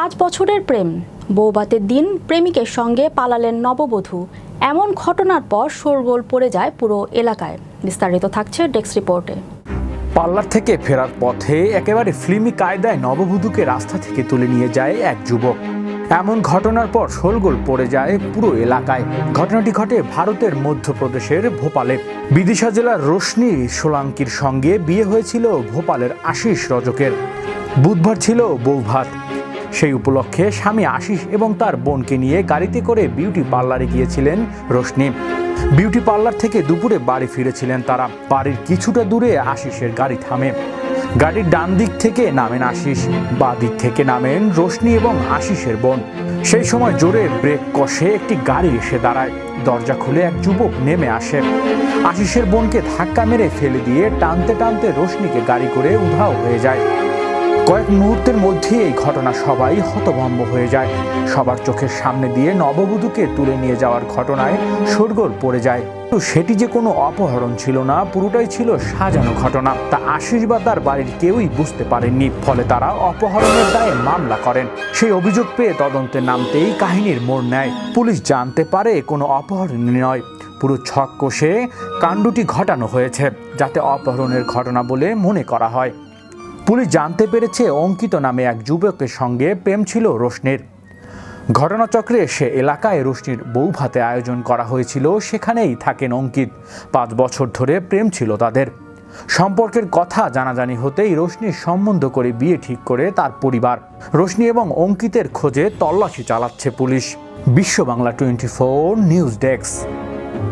পাঁচ বছরের প্রেম। বৌবাতের দিন প্রেমিকের সঙ্গে পালালেন নববধূ। এমন ঘটনার পর শোরগোল পড়ে যায় পুরো এলাকায়। বিস্তারিত থাকছে ডেস্ক রিপোর্টে। পার্লার থেকে ফেরার পথে একেবারে ফিল্মি কায়দায় নববধূকে রাস্তা থেকে তুলে নিয়ে যায় এক যুবক। এমন ঘটনার পর শোলগোল পড়ে যায় পুরো এলাকায়। ঘটনাটি ঘটে ভারতের মধ্যপ্রদেশের ভোপালে। বিদিশা জেলার রোশনি সোলাঙ্কির সঙ্গে বিয়ে হয়েছিল ভোপালের আশিস রজকের। বুধবার ছিল বৌভাত। সেই উপলক্ষে স্বামী আশিস এবং তার বোনকে নিয়ে গাড়িতে করে বিউটি পার্লারে গিয়েছিলেন রোশনি। বিউটি পার্লার থেকে দুপুরে বাড়ি ফিরেছিলেন তারা। বাড়ির কিছুটা দূরে আশিসের গাড়ি থামে। গাড়ির ডান দিক থেকে নামেন আশিস, বা দিক থেকে নামেন রোশনি এবং আশিসের বোন। সেই সময় জোরে ব্রেক কষে একটি গাড়ি এসে দাঁড়ায়। দরজা খুলে এক যুবক নেমে আসে। আশিসের বোনকে ধাক্কা মেরে ফেলে দিয়ে টানতে টানতে রোশনিকে গাড়ি করে উধাও হয়ে যায়। কয়েক মুহূর্তের মধ্যে এই ঘটনা সবাই হতভম্ব হয়ে যায়। সবার চোখের সামনে দিয়ে নববধূকে তুলে নিয়ে যাওয়ার ঘটনায় শোরগোল পড়ে যায়। তো সেটি যে কোনো অপহরণ ছিল না, পুরোটাই ছিল সাজানো ঘটনা। তা আশিস বা তার বাড়ির কেউই বুঝতে পারেননি, ফলে তারা অপহরণের দায়ে মামলা করেন। সেই অভিযোগ পেয়ে তদন্তে নামতেই কাহিনীর মোড় নেয়। পুলিশ জানতে পারে কোনো অপহরণ নয়। পুরো ছক কষে কাণ্ডটি ঘটানো হয়েছে, যাতে অপহরণের ঘটনা বলে মনে করা হয়। পুলিশ জানতে পেরেছে অঙ্কিত নামে এক যুবকের সঙ্গে প্রেম ছিল রোশনির। ঘটনাচক্রে সে এলাকায় রোশনির বউ ভাতে আয়োজন করা হয়েছিল, সেখানেই থাকেন অঙ্কিত। পাঁচ বছর ধরে প্রেম ছিল তাদের। সম্পর্কের কথা জানাজানি হতেই রোশনির সম্বন্ধ করে বিয়ে ঠিক করে তার পরিবার। রোশনি এবং অঙ্কিতের খোঁজে তল্লাশি চালাচ্ছে police. Biswa Bangla twenty four news desk.